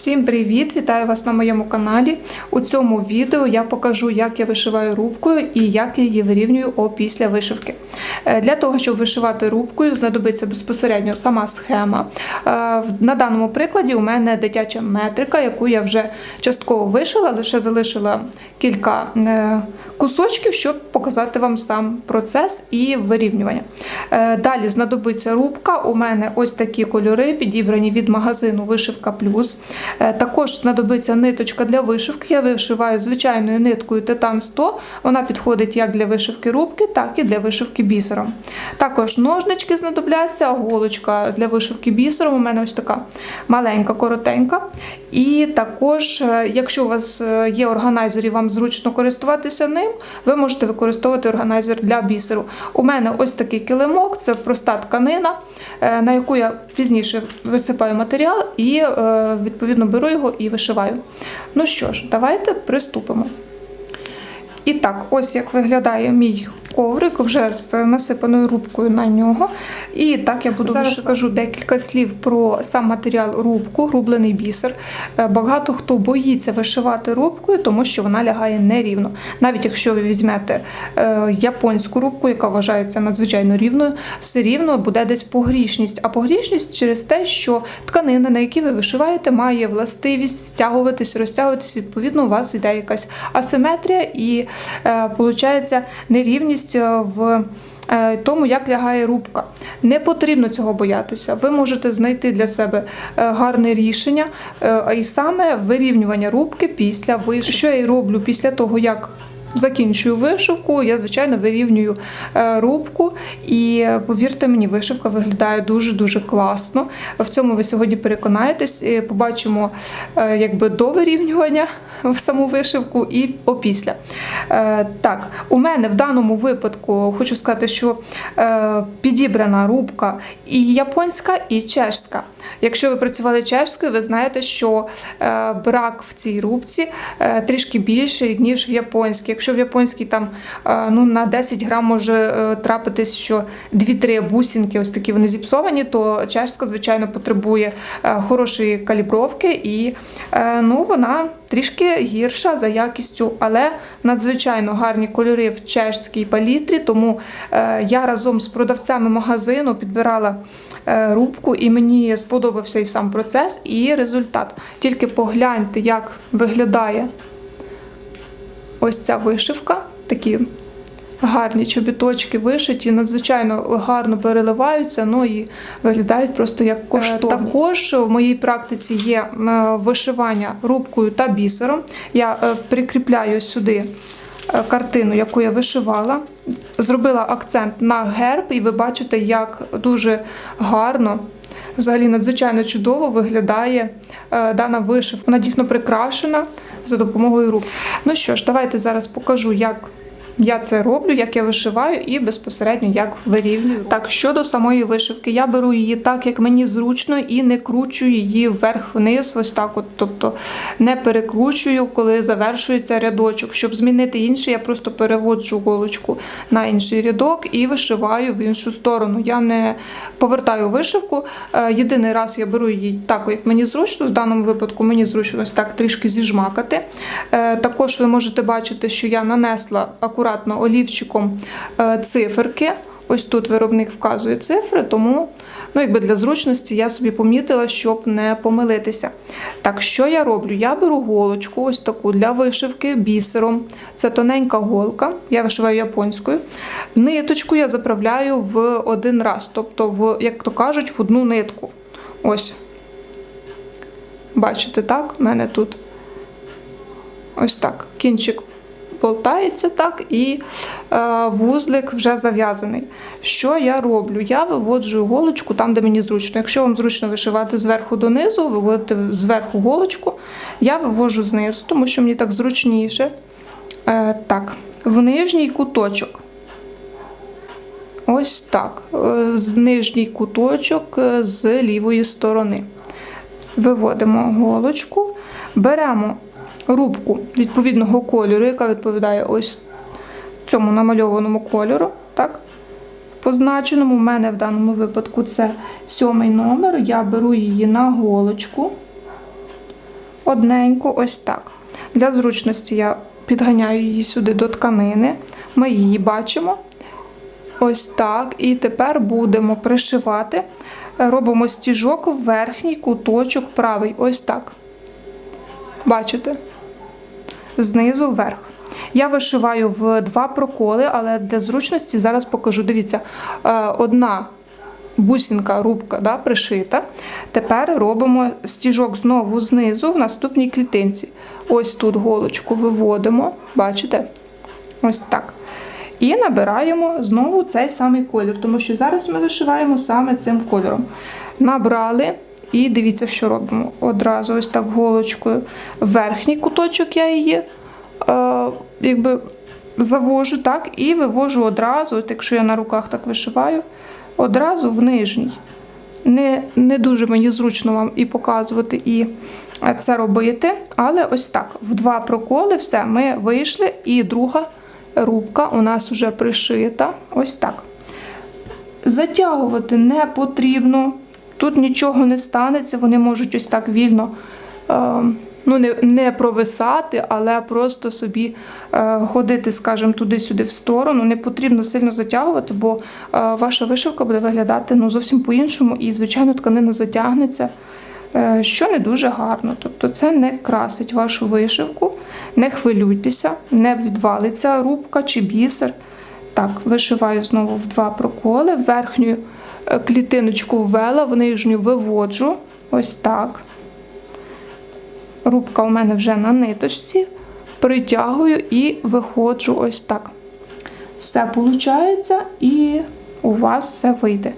Всім привіт! Вітаю вас на моєму каналі. У цьому відео я покажу, як я вишиваю рубкою і як я її вирівнюю опісля вишивки. Е, Для того, щоб вишивати рубкою, знадобиться безпосередньо сама схема. Е, На даному прикладі у мене дитяча метрика, яку я вже частково вишила, лише залишила кілька е, кусочків, щоб показати вам сам процес і вирівнювання. Далі знадобиться рубка. У мене ось такі кольори, підібрані від магазину Вишивка Плюс. Е, Також знадобиться ниточка для вишивки. Я вишиваю звичайною ниткою Титан 100. Вона підходить як для вишивки рубки, так і для вишивки бісером. Також ножнички знадобляться, голочка для вишивки бісером. У мене ось така маленька, коротенька. І також, е, якщо у вас е, є органайзер і вам зручно користуватися ним, ви можете використовувати органайзер для бісеру. У мене ось такий килимок, це проста тканина, на яку я пізніше висипаю матеріал і е, відповідно беру його і вишиваю. Ну що ж, давайте приступимо. І так, ось як виглядає мій коврик вже з насипаною рубкою на нього. І так я буду зараз скажу декілька слів про сам матеріал рубку, рублений бісер. Е, Багато хто боїться вишивати рубкою, тому що вона лягає нерівно. Навіть якщо ви візьмете е, японську рубку, яка вважається надзвичайно рівною, все рівно буде десь погрішність. А погрішність через те, що тканина, на якій ви вишиваєте, має властивість стягуватись, розтягуватись. Відповідно, у вас іде якась асиметрія і е, виходить нерівність е, в. е, Тому як лягає рубка. Не потрібно цього боятися. Ви можете знайти для себе е, гарне рішення, і саме вирівнювання рубки після вишивки. Що я роблю після того, як закінчую вишивку, я, звичайно, вирівнюю е, рубку. І е, повірте мені, вишивка виглядає дуже-дуже класно. В цьому ви сьогодні переконаєтесь. І Побачимо е, якби до вирівнювання в саму вишивку і опісля. Е, Так, у мене в даному випадку хочу сказати, що е, підібрана рубка і японська, і чешська. Якщо ви працювали чешською, ви знаєте, що е, брак в цій рубці е, трішки більший, ніж в японській. Якщо в японській там е, ну, на 10 грам може трапитись, що 2-3 бусинки, ось такі вони зіпсовані, то чешська, звичайно, потребує хорошої калібровки і ну, вона трішки гірша за якістю, але надзвичайно гарні кольори в чешській палітрі. Тому я разом з продавцями магазину підбирала рубку, і мені сподобався і сам процес, і результат. Тільки погляньте, як виглядає ось ця вишивка. Такі гарні чобіточки вишиті, надзвичайно гарно переливаються, ну і виглядають просто як коштовність. Також в моїй практиці є е, вишивання рубкою та бісером. Я е, прикріпляю сюди е, картину, яку я вишивала. Зробила акцент на герб, і ви бачите, як дуже гарно. Взагалі надзвичайно чудово виглядає е, дана вишивка. Вона дійсно прикрашена за допомогою рук. Ну що ж, давайте зараз покажу, як я це роблю, як я вишиваю і безпосередньо як вирівнюю. Так, щодо самої вишивки, я беру її так, як мені зручно, і не кручу її вверх-вниз, ось так, от, тобто не перекручую, коли завершується рядочок. Щоб змінити інший, я просто переводжу голочку на інший рядок і вишиваю в іншу сторону. Я не повертаю вишивку. Е, Єдиний раз я беру її так, як мені зручно. В даному випадку мені зручно ось так трішки зіжмакати. Е, Також ви можете бачити, що я нанесла акуратно олівчиком е, циферки. Ось тут виробник вказує цифри, тому ну, якби для зручності я собі помітила, щоб не помилитися. Так, що я роблю? Я беру голочку, ось таку для вишивки бісером. Це тоненька голка, я вишиваю японською. Ниточку я заправляю в один раз, тобто, в, як то кажуть, в одну нитку. Ось. Бачите, так? У мене тут ось так. Кінчик болтається так, і е, вузлик вже зав'язаний. Що я роблю? Я виводжу голочку там, де мені зручно. Якщо вам зручно вишивати зверху донизу, виводите зверху голочку, я вивожу знизу, тому що мені так зручніше. Е, так, в нижній куточок. Ось так. Е, З нижній куточок з лівої сторони. Виводимо голочку, беремо рубку відповідного кольору, яка відповідає ось цьому намальованому кольору. Так? Позначеному, у мене в даному випадку це сьомий номер. Я беру її на голочку. одненьку, ось так. Для зручності я підганяю її сюди до тканини. Ми її бачимо. Ось так. І тепер будемо пришивати. Робимо стіжок в верхній куточок правий. Ось так. Бачите? Знизу вверх. Я вишиваю в два проколи, але для зручності зараз покажу. Дивіться, е, одна бусинка, рубка да, пришита. Тепер робимо стіжок знову знизу в наступній клітинці. Ось тут голочку виводимо, бачите? Ось так. І набираємо знову цей самий колір, тому що зараз ми вишиваємо саме цим кольором. Набрали. І дивіться, що робимо. Одразу ось так голочкою. Верхній куточок я її е, якби завожу, так, і вивожу одразу, от якщо я на руках так вишиваю, одразу в нижній. Не, не дуже мені зручно вам і показувати, і це робити. Але ось так, в два проколи все, ми вийшли, і друга рубка у нас вже пришита. Ось так. Затягувати не потрібно. Тут нічого не станеться, вони можуть ось так вільно е, ну, не, не провисати, але просто собі е, ходити, скажімо, туди-сюди в сторону. Не потрібно сильно затягувати, бо е, ваша вишивка буде виглядати ну, зовсім по-іншому, і, звичайно, тканина затягнеться, що не дуже гарно. Тобто це не красить вашу вишивку. Не хвилюйтеся, не відвалиться рубка чи бісер. Так, вишиваю знову в два проколи. Верхню е, клітиночку ввела, в нижню виводжу. Ось так. Рубка у мене вже на ниточці. Притягую і виходжу ось так. Все виходить, і у вас все вийде.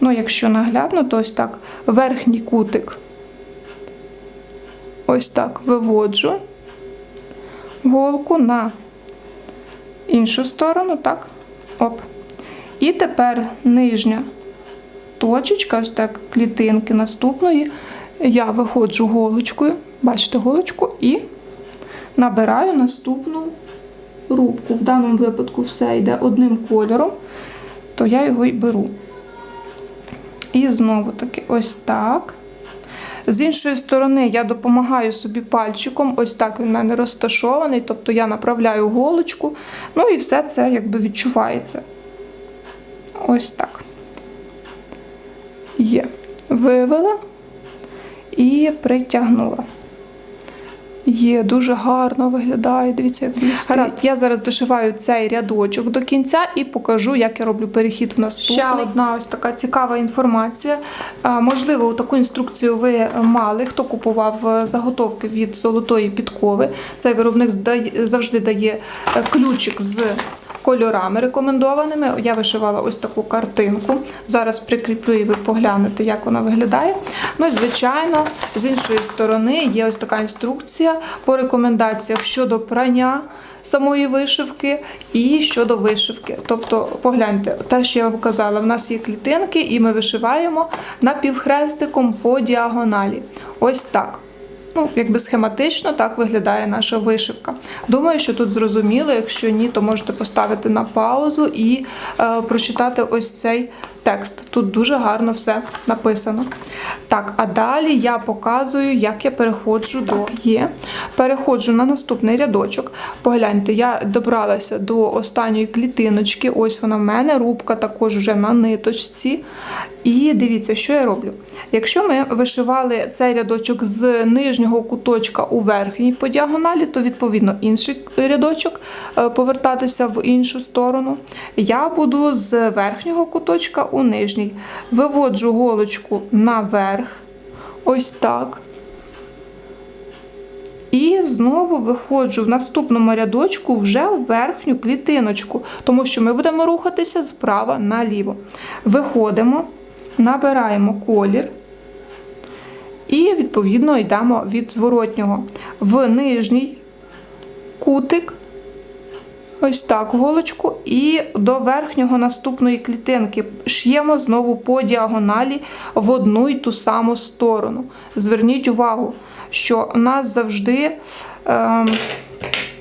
Ну, якщо наглядно, то ось так. Верхній кутик. Ось так виводжу голку на іншу сторону, так? Оп. І тепер нижня точечка, ось так, клітинки наступної. Я виходжу голочкою, бачите голочку, і набираю наступну рубку. В даному випадку все йде одним кольором, то я його й беру. І знову таки ось так. З іншої сторони я допомагаю собі пальчиком, ось так він в мене розташований, тобто я направляю голочку, ну і все це якби відчувається. Ось так. Є. Вивела і притягнула. Є, дуже гарно виглядає. Дивіться, як блістить. Гаразд, я зараз дошиваю цей рядочок до кінця і покажу, як я роблю перехід в наступний. Ще одна ось така цікава інформація. Можливо, таку інструкцію ви мали, хто купував е, заготовки від золотої підкови. Цей виробник завжди дає е, ключик з кольорами рекомендованими. Я вишивала ось таку картинку. Зараз прикріплю і ви поглянете, як вона виглядає. Ну і звичайно, з іншої сторони є ось така інструкція по рекомендаціях щодо прання. Самої вишивки і щодо вишивки. Тобто, погляньте, те, що я вам казала, в нас є клітинки, і ми вишиваємо напівхрестиком по діагоналі. Ось так. Ну, якби схематично так виглядає наша вишивка. Думаю, що тут зрозуміло. Якщо ні, то можете поставити на паузу і е, прочитати ось цей текст. Тут дуже гарно все написано. Так, а далі я показую, як я переходжу до є. Переходжу на наступний рядочок. Погляньте, я добралася до останньої клітиночки. Ось вона в мене, рубка також вже на ниточці. І дивіться, що я роблю. Якщо ми вишивали цей рядочок з нижнього куточка у верхній по діагоналі, то відповідно інший рядочок е, повертатися в іншу сторону. Я буду з верхнього куточка у нижній. Виводжу голочку наверх, ось так. І знову виходжу в наступному рядочку вже в верхню клітиночку, тому що ми будемо рухатися справа наліво. Виходимо, набираємо колір і, відповідно, йдемо від зворотнього в нижній кутик. Ось так голочку, і до верхнього наступної клітинки ш'ємо знову по діагоналі в одну й ту саму сторону. Зверніть увагу, що нас завжди, е,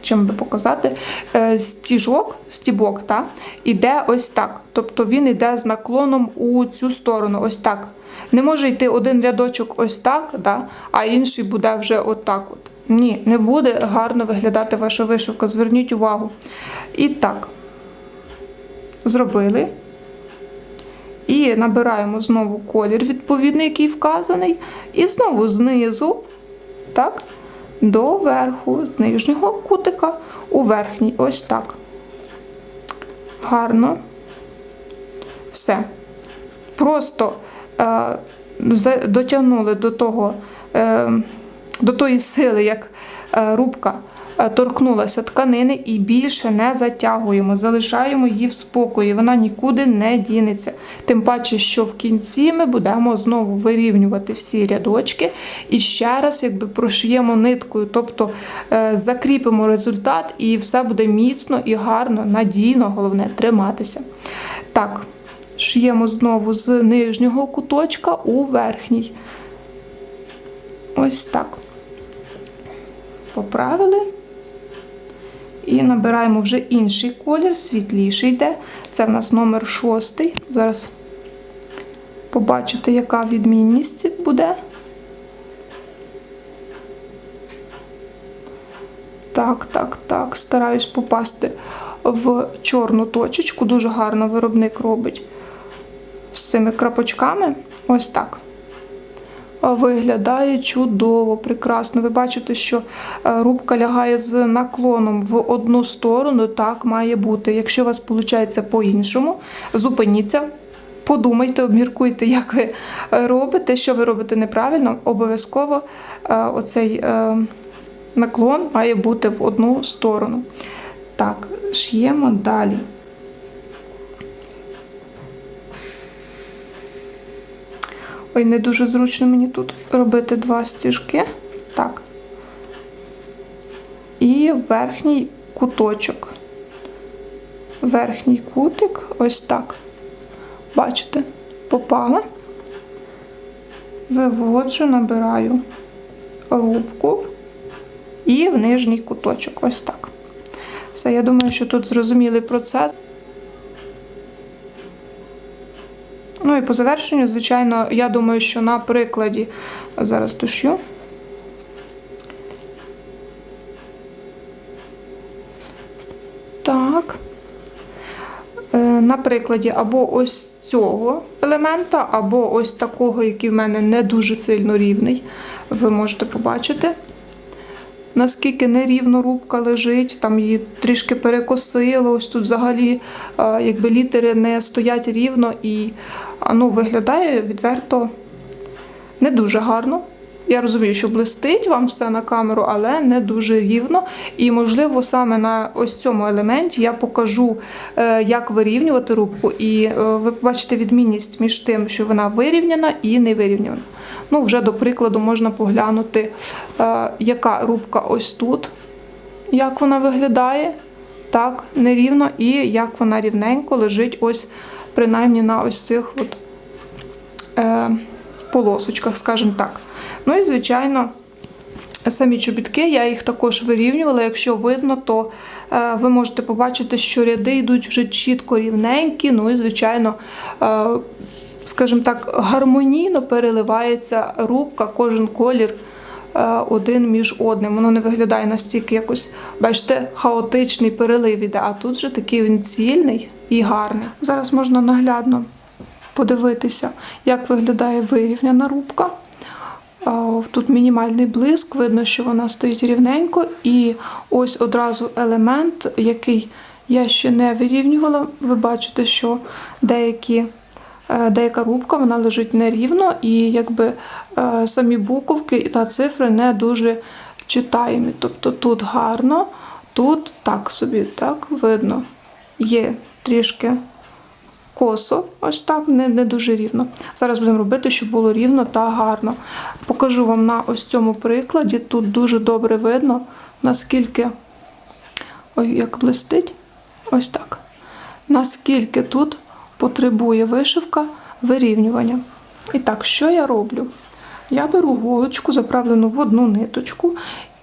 чим би показати, е, стіжок, стібок, та, іде ось так. Тобто він іде з наклоном у цю сторону, ось так. Не може йти один рядочок ось так, да, а інший буде вже отак. От. Ні, не буде гарно виглядати ваша вишивка. Зверніть увагу. І так, зробили. І набираємо знову колір відповідний, який вказаний. І знову знизу, так, до верху, з нижнього кутика у верхній. Ось так. Гарно. Все. Просто е, дотягнули до того, е, до тої сили, як е, рубка е, торкнулася тканини, і більше не затягуємо, залишаємо її в спокої, вона нікуди не дінеться. Тим паче, що в кінці ми будемо знову вирівнювати всі рядочки і ще раз якби прошиємо ниткою, тобто е, закріпимо результат, і все буде міцно і гарно, надійно, головне триматися. Так, шиємо знову з нижнього куточка у верхній. Ось так. Поправили. І набираємо вже інший колір, світліший йде. Це в нас номер шостий. Зараз побачите, яка відмінність буде. Так, так, так. Стараюсь попасти в чорну точечку. Дуже гарно виробник робить з цими крапочками. Ось так. Виглядає чудово, прекрасно. Ви бачите, що е, рубка лягає з наклоном в одну сторону. Так має бути. Якщо у вас виходить по-іншому, зупиніться, подумайте, обміркуйте, як ви е, робите, що ви робите неправильно. Обов'язково е, оцей наклон має бути в одну сторону. Так, ш'ємо далі. Ой, не дуже зручно мені тут робити два стіжки. Так. І верхній куточок. Верхній кутик, ось так. Бачите, попала. Виводжу, набираю рубку і в нижній куточок. Ось так. Все, я думаю, що тут зрозумілий процес. Ну і по завершенню, звичайно, я думаю, що на прикладі зараз тушю. Так. Е, На прикладі або ось цього елемента, або ось такого, який в мене не дуже сильно рівний, ви можете побачити. Наскільки нерівно рубка лежить, там її трішки перекосило. Ось тут взагалі якби літери не стоять рівно і ну, виглядає відверто не дуже гарно. Я розумію, що блистить вам все на камеру, але не дуже рівно. І, можливо, саме на ось цьому елементі я покажу, е, як вирівнювати рубку. І е, ви побачите відмінність між тим, що вона вирівняна і не вирівняна. Ну, вже до прикладу можна поглянути, е, яка рубка ось тут, як вона виглядає, так, нерівно, і як вона рівненько лежить ось принаймні на ось цих от, е, полосочках, скажімо так. Ну і, звичайно, самі чобітки, я їх також вирівнювала. Якщо видно, то е, ви можете побачити, що ряди йдуть вже чітко рівненькі. Ну і, звичайно, е, скажімо так, гармонійно переливається рубка, кожен колір е, один між одним. Воно не виглядає настільки якось, бачите, хаотичний перелив іде, а тут же такий він цільний і гарний. Зараз можна наглядно подивитися, як виглядає вирівняна рубка. Тут мінімальний блиск, видно, що вона стоїть рівненько, і ось одразу елемент, який я ще не вирівнювала. Ви бачите, що деякі, е, деяка рубка вона лежить нерівно, і якби е, самі буковки та цифри не дуже читаємі. Тобто тут гарно, тут так собі так видно. Є трішки косо, ось так, не, не дуже рівно. Зараз будемо робити, щоб було рівно та гарно. Покажу вам на ось цьому прикладі. Тут дуже добре видно, наскільки ой, як блистить. Ось так. Наскільки тут потребує вишивка вирівнювання. І так, що я роблю? Я беру голочку, заправлену в одну ниточку,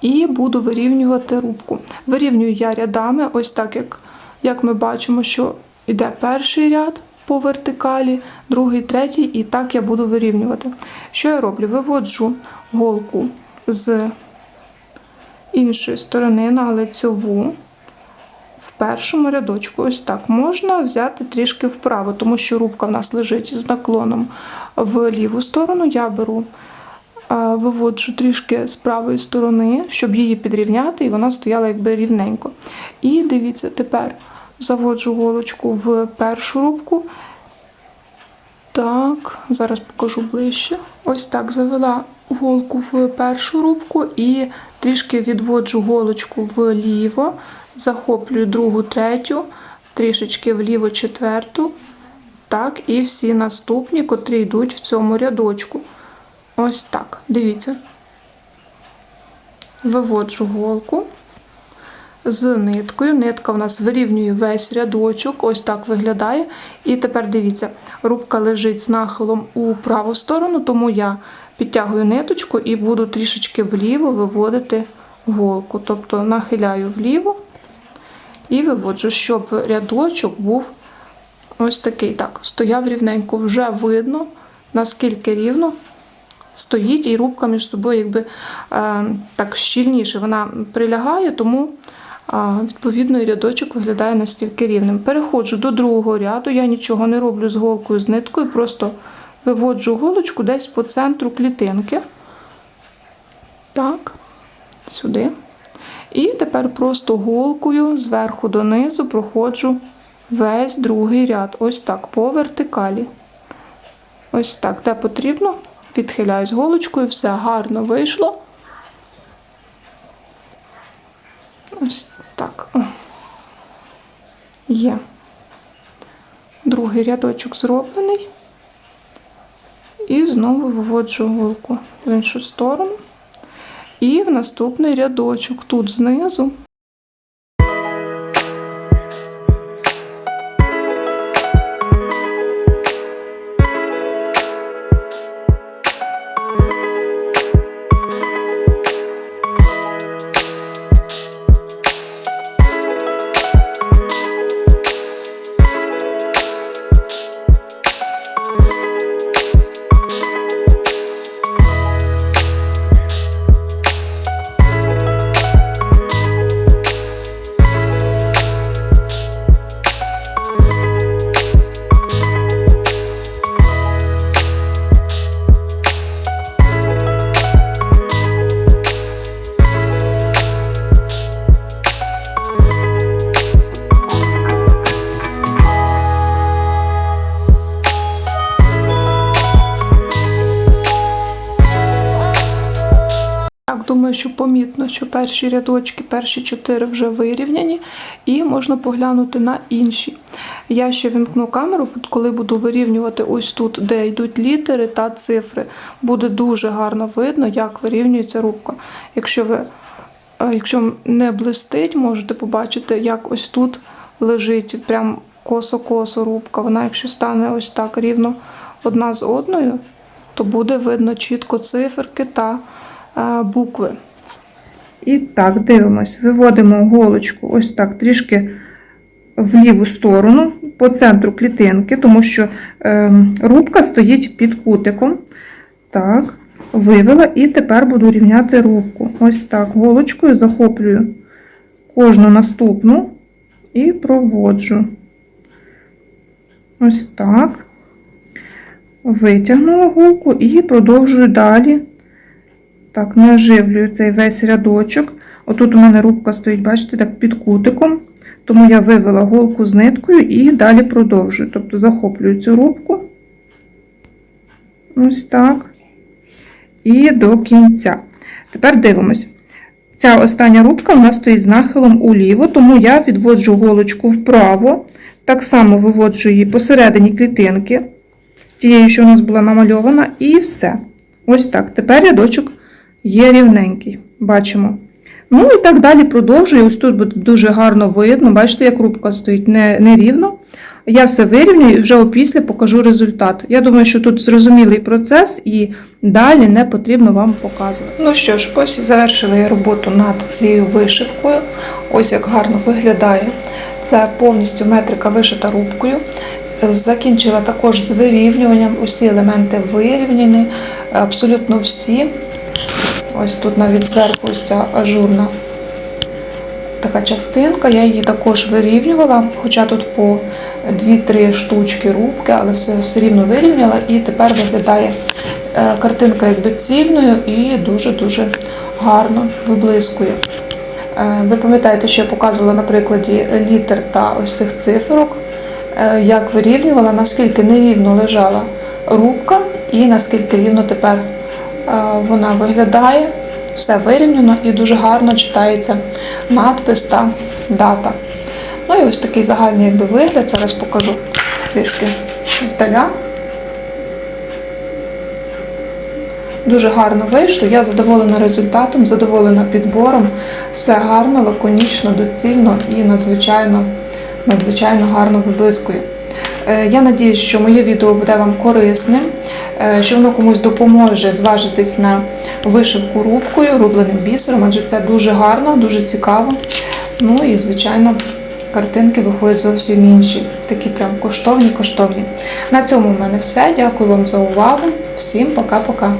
і буду вирівнювати рубку. Вирівнюю я рядами, ось так, як, як ми бачимо, що йде перший ряд, по вертикалі, другий, третій, і так я буду вирівнювати. Що я роблю? Виводжу голку з іншої сторони на лицьову в першому рядочку. Ось так можна взяти трішки вправо, тому що рубка в нас лежить з наклоном в ліву сторону. Я беру, виводжу трішки з правої сторони, щоб її підрівняти, і вона стояла якби рівненько. І дивіться, тепер заводжу голочку в першу рубку. Так, зараз покажу ближче. Ось так завела голку в першу рубку і трішки відводжу голочку вліво, захоплюю другу, третю, трішечки вліво, четверту. Так, і всі наступні, котрі йдуть в цьому рядочку. Ось так. Дивіться. Виводжу голку з ниткою. Нитка в нас вирівнює весь рядочок, ось так виглядає. І тепер дивіться, рубка лежить з нахилом у праву сторону, тому я підтягую ниточку і буду трішечки вліво виводити голку. Тобто нахиляю вліво і виводжу, щоб рядочок був ось такий. Так, стояв рівненько, вже видно, наскільки рівно стоїть, і рубка між собою якби е, так щільніше вона прилягає, тому а, відповідно і рядочок виглядає настільки рівним. Переходжу до другого ряду, я нічого не роблю з голкою, з ниткою, просто виводжу голочку десь по центру клітинки. Так, сюди. І тепер просто голкою зверху донизу проходжу весь другий ряд. Ось так, по вертикалі. Ось так, де потрібно. Відхиляюсь голочкою, все гарно вийшло. Ось так. О. Є. Другий рядочок зроблений. І знову виводжу голку в іншу сторону. І в наступний рядочок тут знизу. Думаю, що помітно, що перші рядочки, перші чотири вже вирівняні, і можна поглянути на інші. Я ще вімкну камеру, коли буду вирівнювати ось тут, де йдуть літери та цифри. Буде дуже гарно видно, як вирівнюється рубка. Якщо ви е, якщо не блистить, можете побачити, як ось тут лежить прям косо-косо рубка. Вона, якщо стане ось так рівно одна з одною, то буде видно чітко циферки та букви. І так, дивимось, виводимо голочку ось так трішки в ліву сторону по центру клітинки, тому що е, рубка стоїть під кутиком. Так, вивела і тепер буду рівняти рубку. Ось так, голочкою захоплюю кожну наступну і проводжу. Ось так. Витягнула голку і продовжую далі. Так, не цей весь рядочок. Отут у мене рубка стоїть, бачите, так під кутиком. Тому я вивела голку з ниткою і далі продовжую. Тобто захоплюю цю рубку. Ось так. І до кінця. Тепер дивимось. Ця остання рубка у нас стоїть з нахилом уліво, тому я відводжу голочку вправо. Так само виводжу її посередині клітинки, тією, що у нас була намальована, і все. Ось так. Тепер рядочок є рівненький. Бачимо. Ну і так далі продовжую. Ось тут буде дуже гарно видно. Бачите, як рубка стоїть не, не. Я все вирівнюю і вже опісля покажу результат. Я думаю, що тут зрозумілий процес і далі не потрібно вам показувати. Ну що ж, ось завершила я роботу над цією вишивкою. Ось як гарно виглядає. Це повністю метрика вишита рубкою. Закінчила також з вирівнюванням. Усі елементи вирівняні, абсолютно всі. Ось тут навіть зверху ось ця ажурна така частинка. Я її також вирівнювала, хоча тут по 2-3 штучки рубки, але все, все рівно вирівняла. І тепер виглядає е, картинка якби цільною і дуже-дуже гарно виблискує. Е, Ви пам'ятаєте, що я показувала на прикладі літер та ось цих цифрок, е, як вирівнювала, наскільки нерівно лежала рубка і наскільки рівно тепер вона виглядає. Все вирівняно і дуже гарно читається надпис та дата. Ну і ось такий загальний якби, вигляд. Зараз покажу трішки здаля. Дуже гарно вийшло. Я задоволена результатом, задоволена підбором. Все гарно, лаконічно, доцільно і надзвичайно, надзвичайно гарно виблискує. Е, Я надіюсь, що моє відео буде вам корисним, е, що воно комусь допоможе зважитись на вишивку рубкою, рубленим бісером, адже це дуже гарно, дуже цікаво. Ну і, звичайно, картинки виходять зовсім інші. Такі прям коштовні, коштовні. На цьому в мене все. Дякую вам за увагу. Всім пока-пока.